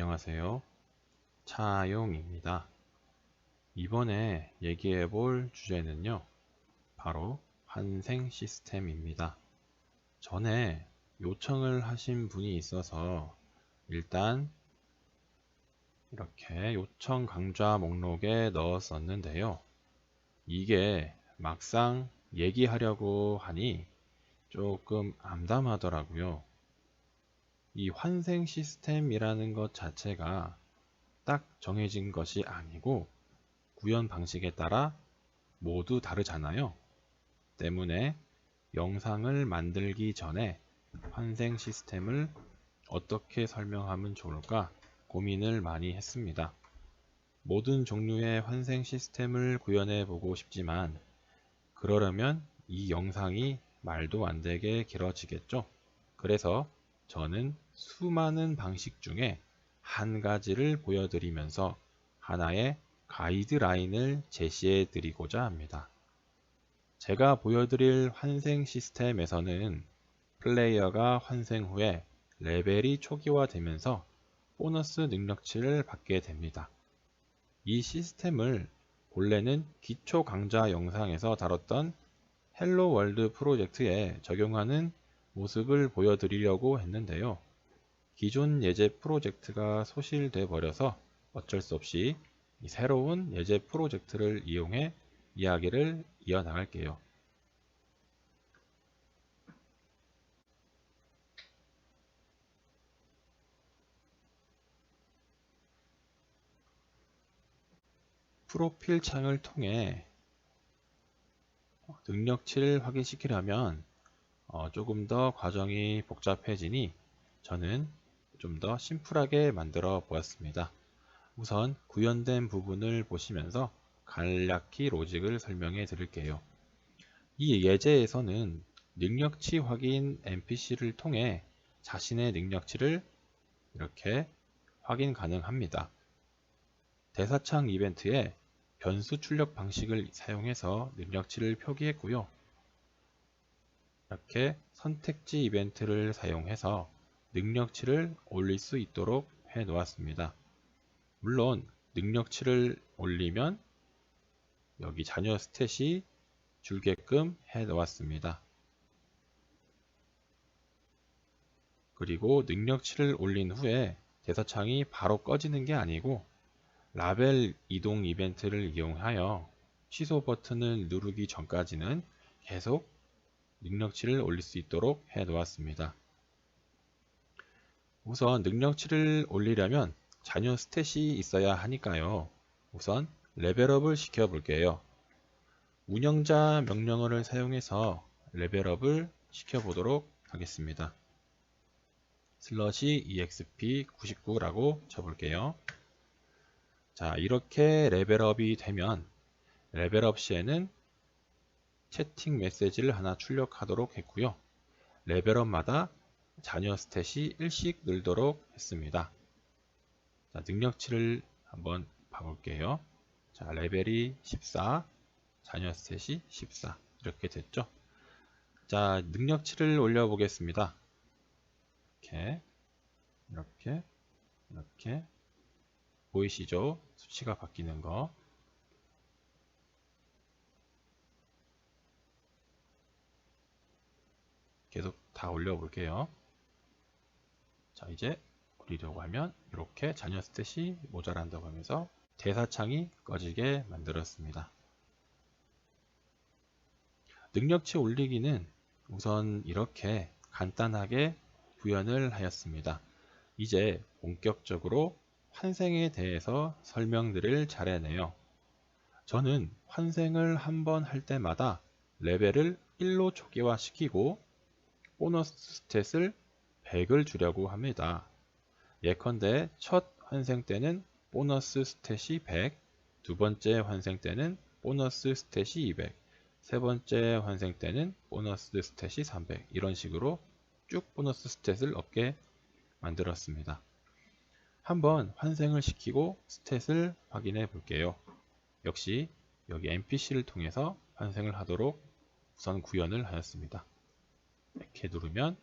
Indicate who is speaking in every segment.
Speaker 1: 안녕하세요. 차용입니다. 이번에 얘기해 볼 주제는요. 바로 환생 시스템입니다. 전에 요청을 하신 분이 있어서 일단 이렇게 요청 강좌 목록에 넣었었는데요. 이게 막상 얘기하려고 하니 조금 암담하더라고요. 이 환생 시스템이라는 것 자체가 딱 정해진 것이 아니고 구현 방식에 따라 모두 다르잖아요. 때문에 영상을 만들기 전에 환생 시스템을 어떻게 설명하면 좋을까 고민을 많이 했습니다. 모든 종류의 환생 시스템을 구현해 보고 싶지만 그러려면 이 영상이 말도 안 되게 길어지겠죠. 그래서 저는 수많은 방식 중에 한 가지를 보여드리면서 하나의 가이드라인을 제시해 드리고자 합니다. 제가 보여드릴 환생 시스템에서는 플레이어가 환생 후에 레벨이 초기화되면서 보너스 능력치를 받게 됩니다. 이 시스템을 본래는 기초 강좌 영상에서 다뤘던 헬로 월드 프로젝트에 적용하는 모습을 보여드리려고 했는데요. 기존 예제 프로젝트가 소실돼 버려서 어쩔 수 없이 새로운 예제 프로젝트를 이용해 이야기를 이어나갈게요. 프로필 창을 통해 능력치를 확인시키려면 어, 조금 더 과정이 복잡해지니 저는 좀 더 심플하게 만들어 보았습니다. 우선 구현된 부분을 보시면서 간략히 로직을 설명해 드릴게요. 이 예제에서는 능력치 확인 NPC를 통해 자신의 능력치를 이렇게 확인 가능합니다. 대사창 이벤트에 변수 출력 방식을 사용해서 능력치를 표기했고요. 이렇게 선택지 이벤트를 사용해서 능력치를 올릴 수 있도록 해 놓았습니다. 물론 능력치를 올리면 여기 자녀 스탯이 줄게끔 해 놓았습니다. 그리고 능력치를 올린 후에 대사창이 바로 꺼지는 게 아니고 라벨 이동 이벤트를 이용하여 취소 버튼을 누르기 전까지는 계속 능력치를 올릴 수 있도록 해 놓았습니다. 우선 능력치를 올리려면 자녀 스탯이 있어야 하니까요. 우선 레벨업을 시켜 볼게요. 운영자 명령어를 사용해서 레벨업을 시켜 보도록 하겠습니다. 슬러시 exp99라고 쳐볼게요. 자, 이렇게 레벨업이 되면 레벨업 시에는 채팅 메시지를 하나 출력하도록 했고요. 레벨업마다 자녀 스탯이 1씩 늘도록 했습니다. 자, 능력치를 한번 봐볼게요. 자, 레벨이 14, 자녀 스탯이 14 이렇게 됐죠. 자, 능력치를 올려보겠습니다. 이렇게 이렇게 이렇게 보이시죠? 수치가 바뀌는 거. 계속 다 올려볼게요. 자, 이제 올리려고 하면 이렇게 자녀 스탯이 모자란다고 하면서 대사창이 꺼지게 만들었습니다. 능력치 올리기는 우선 이렇게 간단하게 구현을 하였습니다. 이제 본격적으로 환생에 대해서 설명드릴 차례네요. 저는 환생을 한 번 할 때마다 레벨을 1로 초기화시키고 보너스 스탯을 100을 주려고 합니다. 예컨대 첫 환생 때는 보너스 스탯이 100, 두 번째 환생 때는 보너스 스탯이 200, 세 번째 환생 때는 보너스 스탯이 300 이런 식으로 쭉 보너스 스탯을 얻게 만들었습니다. 한번 환생을 시키고 스탯을 확인해 볼게요. 역시 여기 NPC를 통해서 환생을 하도록 우선 구현을 하였습니다. 이렇게 누르면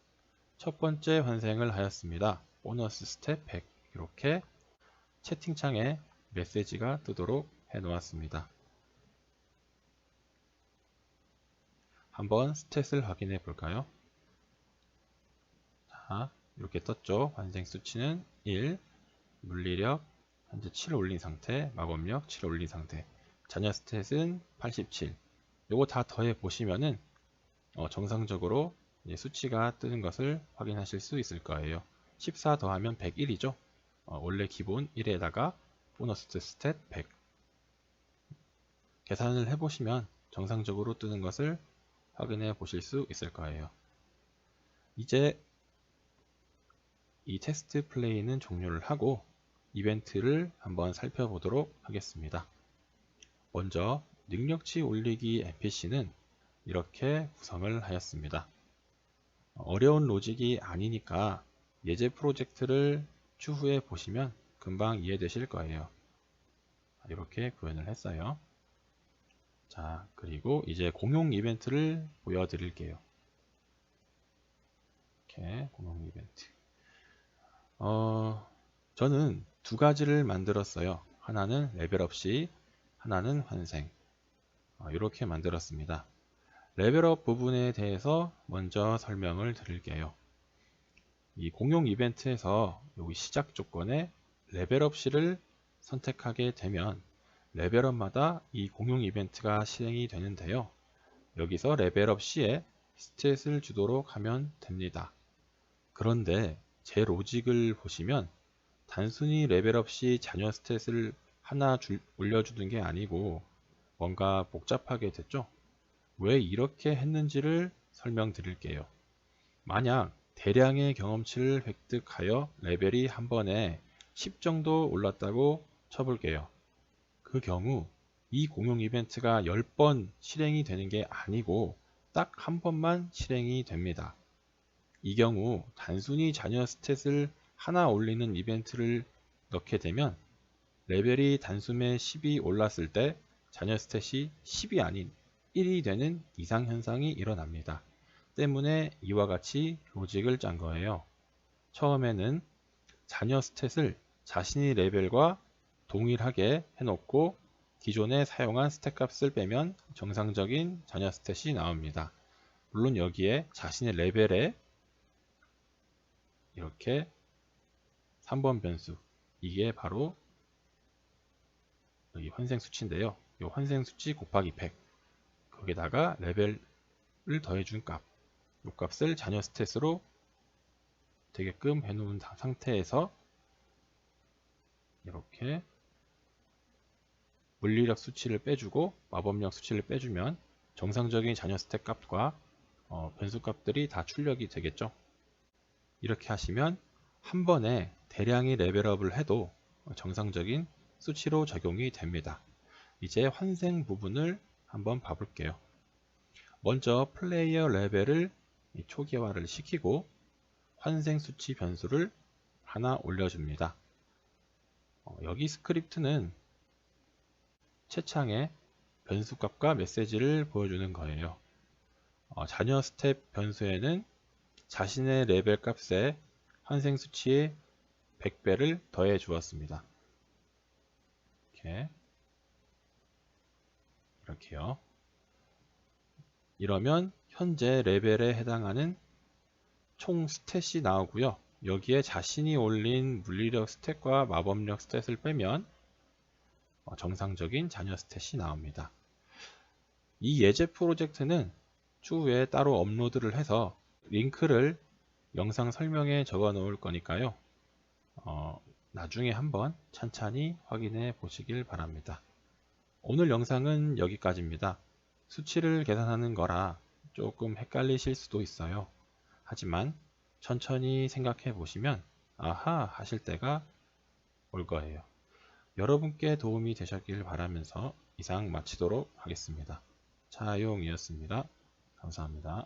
Speaker 1: 첫 번째 환생을 하였습니다. 보너스 스텝 100 이렇게 채팅창에 메시지가 뜨도록 해 놓았습니다. 한번 스탯을 확인해 볼까요? 자, 이렇게 떴죠. 환생 수치는 1, 물리력 현재 7 올린 상태, 마법력 7 올린 상태, 자녀 스탯은 87. 요거 다 더해 보시면은 어, 정상적으로 수치가 뜨는 것을 확인하실 수 있을 거예요. 14 더하면 101이죠. 어, 원래 기본 1에다가 보너스 스탯 100. 계산을 해보시면 정상적으로 뜨는 것을 확인해 보실 수 있을 거예요. 이제 이 테스트 플레이는 종료를 하고 이벤트를 한번 살펴보도록 하겠습니다. 먼저 능력치 올리기 NPC는 이렇게 구성을 하였습니다. 어려운 로직이 아니니까 예제 프로젝트를 추후에 보시면 금방 이해되실 거예요. 이렇게 구현을 했어요. 자, 그리고 이제 공용 이벤트를 보여드릴게요. 이렇게 공용 이벤트. 어, 저는 두 가지를 만들었어요. 하나는 레벨업 시, 하나는 환생. 어, 이렇게 만들었습니다. 레벨업 부분에 대해서 먼저 설명을 드릴게요. 이 공용 이벤트에서 여기 시작 조건에 레벨업 시를 선택하게 되면 레벨업마다 이 공용 이벤트가 실행이 되는데요. 여기서 레벨업 시에 스탯을 주도록 하면 됩니다. 그런데 제 로직을 보시면 단순히 레벨업 시 자녀 스탯을 하나 줄, 올려주는 게 아니고 뭔가 복잡하게 됐죠? 왜 이렇게 했는지를 설명드릴게요. 만약 대량의 경험치를 획득하여 레벨이 한 번에 10 정도 올랐다고 쳐볼게요. 그 경우 이 공용 이벤트가 10번 실행이 되는 게 아니고 딱 한 번만 실행이 됩니다. 이 경우 단순히 자녀 스탯을 하나 올리는 이벤트를 넣게 되면 레벨이 단숨에 10이 올랐을 때 자녀 스탯이 10이 아닌 1이 되는 이상 현상이 일어납니다. 때문에 이와 같이 로직을 짠 거예요. 처음에는 자녀 스탯을 자신의 레벨과 동일하게 해놓고 기존에 사용한 스탯 값을 빼면 정상적인 자녀 스탯이 나옵니다. 물론 여기에 자신의 레벨에 이렇게 3번 변수 이게 바로 여기 환생 수치인데요. 이 환생 수치 곱하기 100 거기다가 레벨을 더해준 값, 이 값을 자녀 스탯으로 되게끔 해놓은 상태에서 이렇게 물리력 수치를 빼주고 마법력 수치를 빼주면 정상적인 자녀 스탯 값과 어, 변수 값들이 다 출력이 되겠죠. 이렇게 하시면 한 번에 대량의 레벨업을 해도 정상적인 수치로 적용이 됩니다. 이제 환생 부분을 한번 봐볼게요. 먼저 플레이어 레벨을 초기화를 시키고 환생 수치 변수를 하나 올려줍니다. 어, 여기 스크립트는 채창에 변수 값과 메시지를 보여주는 거예요. 어, 자녀 스텝 변수에는 자신의 레벨 값에 환생 수치의 100배를 더해 주었습니다. 이렇게 이렇게요. 이러면 현재 레벨에 해당하는 총 스탯이 나오고요. 여기에 자신이 올린 물리력 스탯과 마법력 스탯을 빼면 어, 정상적인 자녀 스탯이 나옵니다. 이 예제 프로젝트는 추후에 따로 업로드를 해서 링크를 영상 설명에 적어 놓을 거니까요. 어, 나중에 한번 찬찬히 확인해 보시길 바랍니다. 오늘 영상은 여기까지입니다. 수치를 계산하는 거라 조금 헷갈리실 수도 있어요. 하지만 천천히 생각해 보시면 아하 하실 때가 올 거예요. 여러분께 도움이 되셨길 바라면서 이상 마치도록 하겠습니다. 차용이었습니다. 감사합니다.